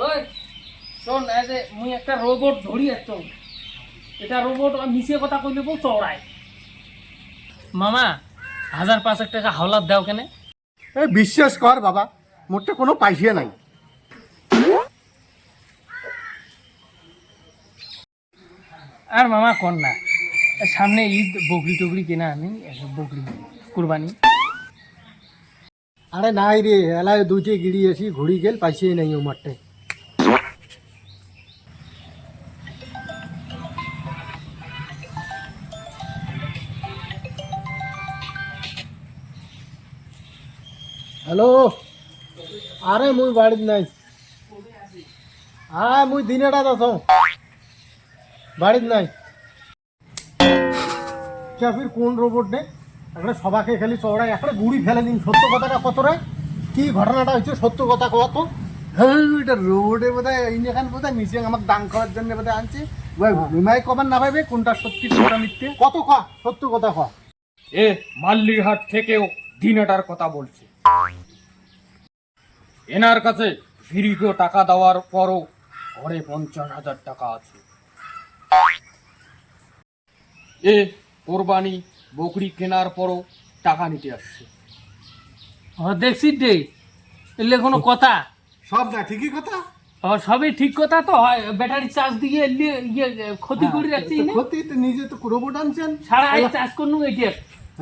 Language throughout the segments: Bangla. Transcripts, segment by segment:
ওই শোন এই যে মুই একটা রোবট ধরি একদম এটা রোবট মিশিয়ে কথা কইলে বল চড়ায় মামা হাজার পাঁচেক টাকা হাওলাত দাও কেনে? এই বিশ্বাস কর বাবা মোটে কোনো পাইসিয়ে নাই। আর মামা কর না। এ সামনে ঈদ বকরি টকরি কেনা আমি বকরি কুরবানি। আরে নাই রে এলায় দুইটি গিড়ি এসি ঘুরি গেল পাইসিয়ে নাই ও মাঠে হ্যালো? আরে, মুই বাড়িত নাই। আয়, মুই দিনেটা দাস বাড়িত নাই। ফির কোন রোবট নে একটা সবাকে খালি চড়াই একটা গুড়ি ফেলে দিন। সত্য কথাটা কত রে? কি ঘটনাটা হয়েছে সত্য কথা কত হ্যাঁ এটা বোধহয়, এইখান বোধহয় নিচে আমাকে দান করার জন্য বোধহয় আনছে। বিমাই কবার না পাইবে কোনটা সত্যি, কোনটা মিথ্যে? কত খা সত্য কথা ক। এ মাল্লিরহাট থেকেও দিনেটার কথা বলছে। এনার কাছে দীর্ঘ টাকা দেওয়ার পরও ঘরে পঞ্চাশ হাজার টাকা আছে। এ কোরবানি বকরি কেনার পরও টাকা নিতে আসছে। দেখছি দে এলে কোনো কথা? সব না ঠিকই কথা? সবই ঠিক কথা তো হয়। ব্যাটারি চার্জ দিয়ে ইয়ে ক্ষতি করে রাখছি না? ক্ষতি তো নিজে তো রোবট আনছেন। সারা চার্জ করনু এটি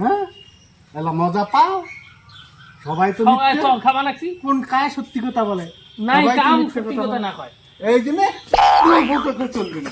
হ্যাঁ? এলা মজা পাও? সবাই তো খাবার নাকছি কোন কায় সত্যি কথা বলে? নাই কাম সত্যি কথা কথা না কয়। এই জন্য চলবে না।